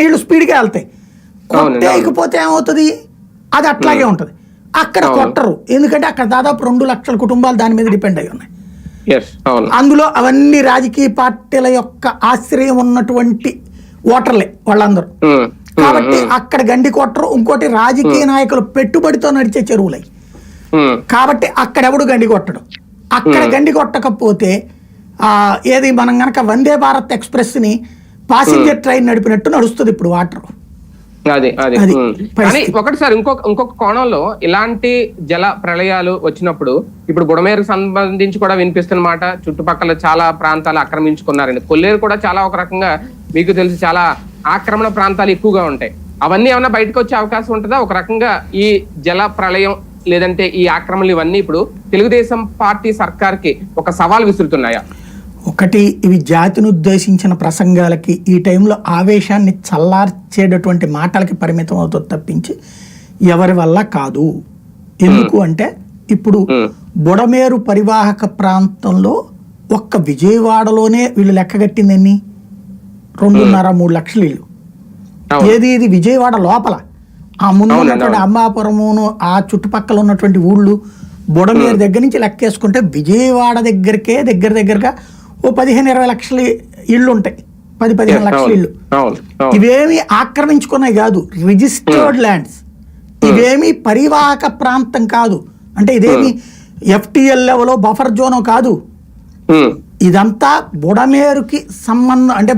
నీళ్ళు స్పీడ్గా వెళ్తాయి. కొట్టేయకపోతే ఏమవుతుంది? అది అట్లాగే ఉంటుంది. అక్కడ. కొట్టరు. ఎందుకంటే అక్కడ దాదాపు రెండు లక్షల కుటుంబాలు దాని మీద డిపెండ్ అయి ఉన్నాయి. అందులో అవన్నీ రాజకీయ పార్టీల యొక్క ఆశ్రయం ఉన్నటువంటి ఓటర్లే వాళ్ళందరూ. కాబట్టి అక్కడ గండి కొట్టరు. ఇంకోటి రాజకీయ నాయకులు పెట్టుబడితో నడిచే చెరువులై. కాబట్టి అక్కడెవడు గండి కొట్టడు. అక్కడ గండి కొట్టకపోతే ఏది మనం గనక వందే భారత్ ఎక్స్ప్రెస్ని పాసింజర్ ట్రైన్ నడిపినట్టు నడుస్తుంది ఇప్పుడు వాటర్ అది అది. అది ఉమ్. కానీ. ఒకటి సార్ ఇంకొక ఇంకొక కోణంలో ఇలాంటి జల ప్రళయాలు వచ్చినప్పుడు ఇప్పుడు బుడమేరు సంబంధించి కూడా వినిపిస్తున్న మాట చుట్టుపక్కల చాలా ప్రాంతాలు ఆక్రమించుకున్నారండి. కొల్లేరు కూడా చాలా ఒక రకంగా మీకు తెలిసి చాలా ఆక్రమణ ప్రాంతాలు ఎక్కువగా ఉంటాయి. అవన్నీ ఏమైనా బయటకు వచ్చే అవకాశం ఉంటుందా? ఒక రకంగా ఈ జల ప్రళయం లేదంటే ఈ ఆక్రమణలు ఇవన్నీ ఇప్పుడు తెలుగుదేశం పార్టీ సర్కార్కి ఒక సవాల్ విసురుతున్నాయా? ఒకటి ఇవి జాతిని ఉద్దేశించిన ప్రసంగాలకి ఈ టైంలో ఆవేశాన్ని చల్లార్చేటటువంటి మాటలకి పరిమితం అవుతుంది తప్పించి ఎవరి వల్ల కాదు. ఎందుకు అంటే ఇప్పుడు బుడమేరు పరివాహక ప్రాంతంలో ఒక్క విజయవాడలోనే వీళ్ళు లెక్కగట్టింది ఎన్ని? రెండున్నర మూడు లక్షలు ఇల్లు. ఏది ఇది విజయవాడ లోపల. ఆ ముందు ఉన్నటువంటి అవును. అంబాపురమును ఆ చుట్టుపక్కల ఉన్నటువంటి ఊళ్ళు బుడమేరు దగ్గర నుంచి లెక్కేసుకుంటే విజయవాడ దగ్గరకే దగ్గర దగ్గరగా ఓ పదిహేను ఇరవై లక్షల ఇళ్ళు ఉంటాయి పది పదిహేను లక్షల ఇళ్ళు. ఇవేమి ఆక్రమించుకున్నాయి కాదు. Registered lands. ఇవేమి పరివాహక ప్రాంతం కాదు. అంటే ఇదేమి ఎఫ్టిఎల్ లెవెలో బఫర్ జోనో కాదు. ఇదంతా బుడమేరుకి సంబంధం అంటే